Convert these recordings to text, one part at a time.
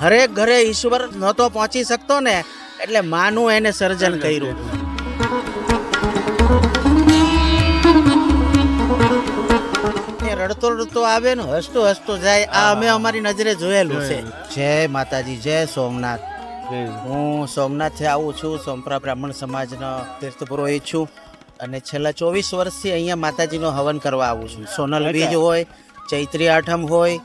હરેક ઘરે ઈશ્વર નહોતો પહોંચી શકતો ને એટલે માનું એને સર્જન કર્યું. રડતો રડતો આવે ને હસતો હસતો જાય. આ અમે અમારી નજરે જોયેલું છે. જય માતાજી જય સોમનાથ. હું સોમનાથથી આવું છું સોમપરા બ્રાહ્મણ સમાજનો તીર્થ પુરોહિત છું. અને છેલ્લા ચોવીસ વર્ષથી અહીંયા માતાજીનો હવન કરવા આવું છું. સોનલ બીજ હોય ચૈત્રી આઠમ હોય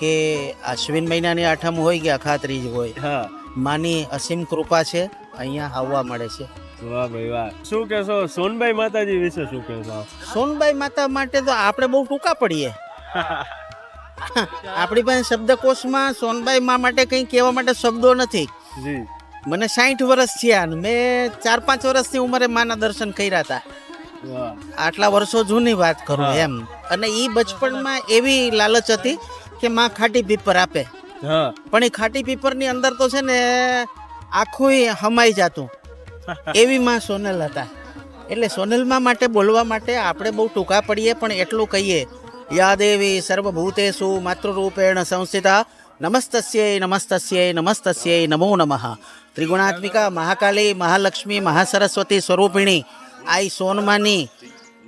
કે અશ્વિન મહિનાની આઠમ હોય કે અખાત્રીજ હોય હા. માની અસીમ કૃપા છે અહીંયા આવવા મળે છે. વાહ ભાઈ વાહ. શું કહેશો? સોનબાઈ માતાજી વિશે શું કહેશો? સોનબાઈ માતા માટે તો આપણે બહુ ટૂંકા પડીએ. આપણી પાસે શબ્દકોશમાં સોનબાઈ મા માટે કંઈ કહેવા માટે શબ્દો નથી. જી. મને સાઠ વર્ષ થયા અને મેં ચાર પાંચ વર્ષની ઉંમરે માના દર્શન કર્યા હતા. આટલા વર્ષો જૂની વાત કરું એમ. અને એ બચપણમાં એવી લાલચ હતી કે માં ખાટી પીપર આપે. પણ એ ખાટી પીપરની અંદર તો છે ને આખું હમાઈ જાતું. એવી માં સોનલ હતા. એટલે સોનલમાં માટે બોલવા માટે આપણે બહુ ટૂંકા પડીએ પણ એટલું કહીએ. યાદેવી સર્વભૂતેશુ સર્વભૂતેષુ માતૃરૂપેણ સંસ્થિતા. નમસ્તસ્યૈ નમસ્તસ્યૈ નમસ્તસ્યૈ નમો નમઃ. ત્રિગુણાત્મિકા મહાકાલી મહાલક્ષ્મી મહાસરસ્વતી સ્વરૂપિણી. આ સોનમાની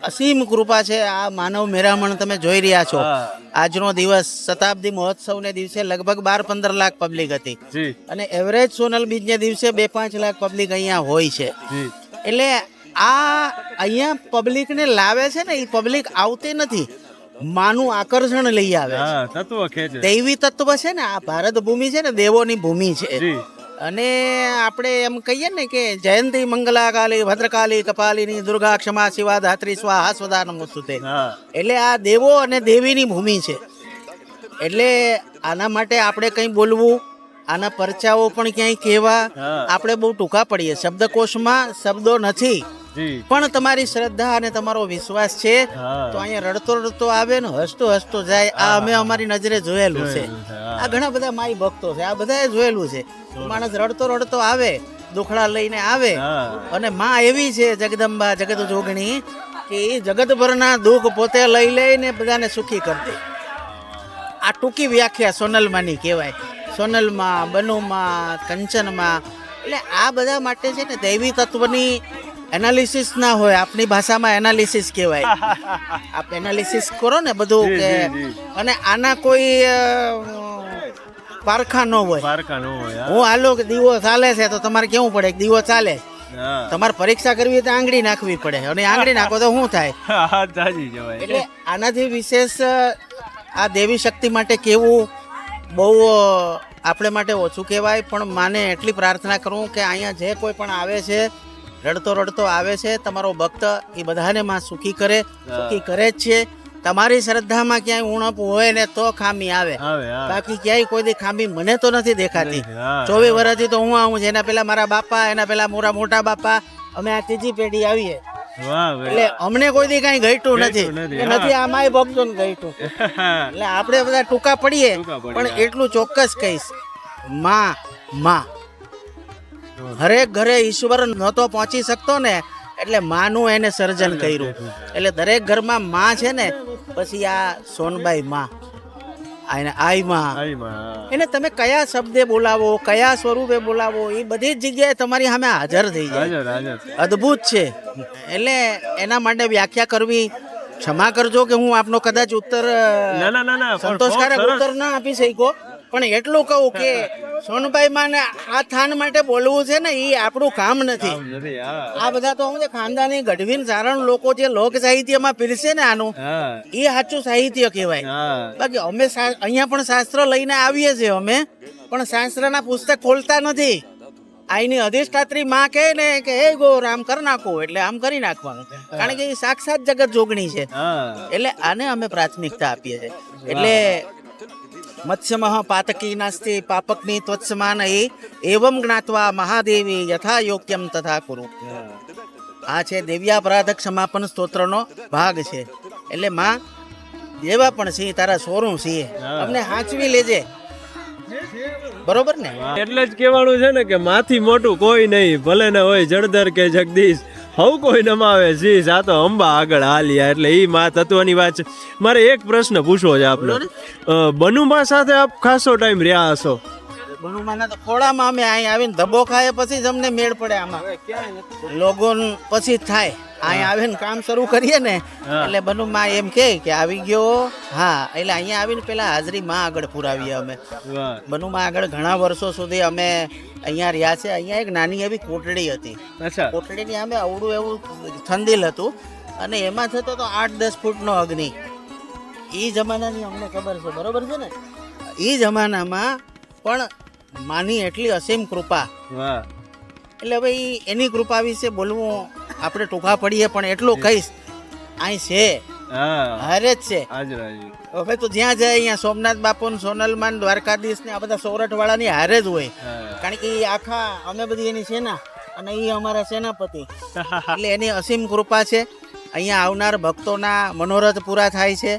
અસીમ કૃપા છે. આ માનવ મેરામણ તમે જોઈ રહ્યા છો. આજનો દિવસ શતાબ્દી મહોત્સવને દિવસે લગભગ બાર પંદર લાખ પબ્લિક હતી. અને એવરેજ સોનલ બીજને દિવસે બે પાંચ લાખ પબ્લિક અહીંયા હોય છે. એટલે આ અહીંયા પબ્લિકને લાવે છે ને એ પબ્લિક આવતી નથી. માનું આકર્ષણ લઈ આવે તત્વ દૈવી તત્વ છે ને આ ભારત ભૂમિ છે ને દેવોની ભૂમિ છે. અને આપણે એમ કહીએ ને કે જયંતી મંગલાકાલી ભદ્રકાલી કપાલિની દુર્ગા ક્ષમા શિવા ધાત્રી સ્વાહા સ્વદા નમોસ્તુતે. એટલે આ દેવો અને દેવીની ભૂમિ છે. એટલે આના માટે આપણે કંઈ બોલવું આના પરચાઓ પણ ક્યાંય કહેવા આપણે બહુ ટૂંકા પડીએ. શબ્દકોશમાં શબ્દો નથી. પણ તમારી શ્રદ્ધા અને તમારો વિશ્વાસ છે તો અહીંયા રડતો રડતો આવે ને હસતો હસતો જાય આ અમે અમારી નજરે જોયેલું છે. આ ઘણા બધા માય ભક્તો છે. આ બધાએ જોયેલું છે. માણસ રડતો રડતો આવે દુખડા લઈને આવે અને માં એવી છે જગદંબા જગત જોગણી કે એ જગતભરના દુઃખ પોતે લઈ લઈને બધાને સુખી કરતી. આ ટૂંકી વ્યાખ્યા સોનલમાંની કહેવાય. સોનલમાં બનુમાં કંચનમાં એટલે આ બધા માટે છે ને દૈવી તત્વની એનાલિસિસ ના હોય. આપણી ભાષામાં એનાલિસિસ કહેવાય. આપ એનાલિસિસ કરો ને બધું કે. અને આના કોઈ પારખા ન હોય. પારકા નો હોય હું. હાલો કે દીવો ચાલે છે તો તમારે કેવું પડે કે દીવો ચાલે? હા. તમારે પરીક્ષા કરવી હોય તો આંગળી નાખવી પડે. અને આંગળી નાખો તો શું થાય? હા તાજી જવાય એટલે આનાથી વિશેષ અ, આ દેવી શક્તિ માટે કેવું બહુ અ, આપણે માટે ઓછું કહેવાય પણ માને એટલી પ્રાર્થના કરું કે અહીંયા જે કોઈ પણ આવે છે રડતો રડતો આવે છે તમારો ભક્ત એ બધાને માં સુખી કરે સુખી કરે જ છે. તમારી શ્રદ્ધામાં ક્યાંય ઉણપ હોય ને તો ખામી આવે. બાકી ક્યાંય કોઈ દી ખામી મને તો નથી દેખાતી. ચોવીસ વર્ષથી તો હું આવું છું. એના પેલા મારા બાપા એના પેલા મોરા મોટા બાપા. અમે આ ત્રીજી પેઢી આવીએ. એટલે અમને કોઈ દી કઈ ઘટ્યું નથી. નથી, આમાં ભક્તો ને ઘટ્યું એટલે આપણે બધા ટૂંકા પડીએ પણ એટલું ચોક્કસ કહીશ. માં માં. હરેક ઘરે ઈશ્વર નહોતો પહોંચી શકતો ને એટલે માનું એને સર્જન કર્યું. એટલે દરેક ઘરમાં માં છે ને પછી આ સોનબાઈ માં આઈ. એને તમે કયા શબ્દે બોલાવો કયા સ્વરૂપે બોલાવો એ બધી જ જગ્યાએ તમારી સામે હાજર થઈ જાય. અદ્ભુત છે. એટલે એના માટે વ્યાખ્યા કરવી ક્ષમા કરજો કે હું આપનો કદાચ ઉત્તર સંતોષકારક ઉત્તર ના આપી શક્યો. પણ એટલું કહું કે સોનભાઈ માને આ થાન માટે બોલવું છે ને એ આપણું કામ નથી. આ બધા તો હું ખાનદાની ગઢવીન સારણ લોકો જે લોક સાહિત્યમાં પીરસે ને આનું એ સાચું સાહિત્ય કહેવાય. બાકી અમે અહીંયા પણ શાસ્ત્ર લઈને આવીએ છીએ અમે પણ શાસ્ત્રના પુસ્તક ખોલતા નથી. આઈની અધિષ્ઠાત્રી માં કહે ને કે હે ગો રામ કરી નાખો. એટલે આમ કરી નાખવાનું. કારણ કે એ સાક્ષાત જગત જોગણી છે. એટલે આને અમે પ્રાથમિકતા આપીએ છીએ. એટલે મત્સ્યમહ પાતકી નાસ્તિ પાપકની ત્વત્સમાન એ એવમ જ્ઞાત્વા મહાદેવી યથા યોગ્યમ તથા કુરુ આ છે દેવ્યાપરાધક સમાપન સ્તોત્રનો ભાગ છે એટલે માં જેવા પણ સિંહ તારા સોરું સિંહ. અમને હાંચવી લેજે બરોબર ને એટલે જ કહેવાનું છે ને કે માથી મોટું કોઈ નહીં ભલે ને હોય જળધર કે જગદીશ હવ કોઈ નમાવે જી આ તો અંબા આગળ હાલ્યા એટલે એ મા તત્વની વાત છે. મારે એક પ્રશ્ન પૂછવો છે આપનો. બનુમા સાથે આપ ખાસો ટાઈમ રહ્યા હશો? બનુમાના તો ખોળામાં અમે અહીં આવીને ધબો ખાય પછી જ અમને મેળ પડે આમાં. લોગોન પછી થાય. અહીં આવીને કામ શરૂ કરીએ ને એટલે એટલે બનુમાં એમ કહે કે આવી ગયો. હા એટલે અહીંયા આવીને પેલા હાજરી માં આગળ પુરાવીએ અમે. બનુ માં આગળ ઘણા વર્ષો સુધી અમે અહીંયા રહ્યા છે. અહીંયા એક નાની એવી કોટડી હતી. કોટડીની અમે અવળું એવું થંદિલ હતું. અને એમાં થતો તો આઠ દસ ફૂટનો અગ્નિ. એ જમાનાની અમને ખબર છે. બરોબર છે ને? એ જમાનામાં પણ માની એટલી અસીમ કૃપા. એટલે ભાઈ એની કૃપા વિશે બોલવું આપણે ટૂંકા પડીએ પણ એટલું કહીશ અહીં છે. હારે જ છે. હવે તો જ્યાં જાય અહીંયા સોમનાથ બાપુ સોનલમાન દ્વારકાધીશ ને આ બધા સોરઠ વાળાની હારે જ હોય. કારણ કે એ આખા અમે બધી એની સેના અને એ અમારા સેનાપતિ. એટલે એની અસીમ કૃપા છે. અહીંયા આવનાર ભક્તોના મનોરથ પૂરા થાય છે.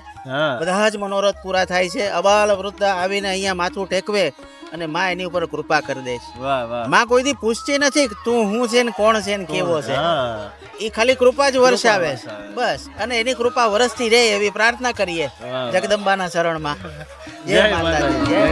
બધા જ મનોરથ પૂરા થાય છે. અબાલ વૃદ્ધ આવીને અહીંયા માથું ટેકવે. અને માં એની ઉપર કૃપા કરી દેશમાં કોઈ દી પૂછતી નથી તું હું છે ને કોણ છે ને કેવો છે. એ ખાલી કૃપા જ વર્ષાવે બસ. અને એની કૃપા વર્ષથી રહે એવી પ્રાર્થના કરીએ જગદંબાના શરણમાં. જય માતાજી. જય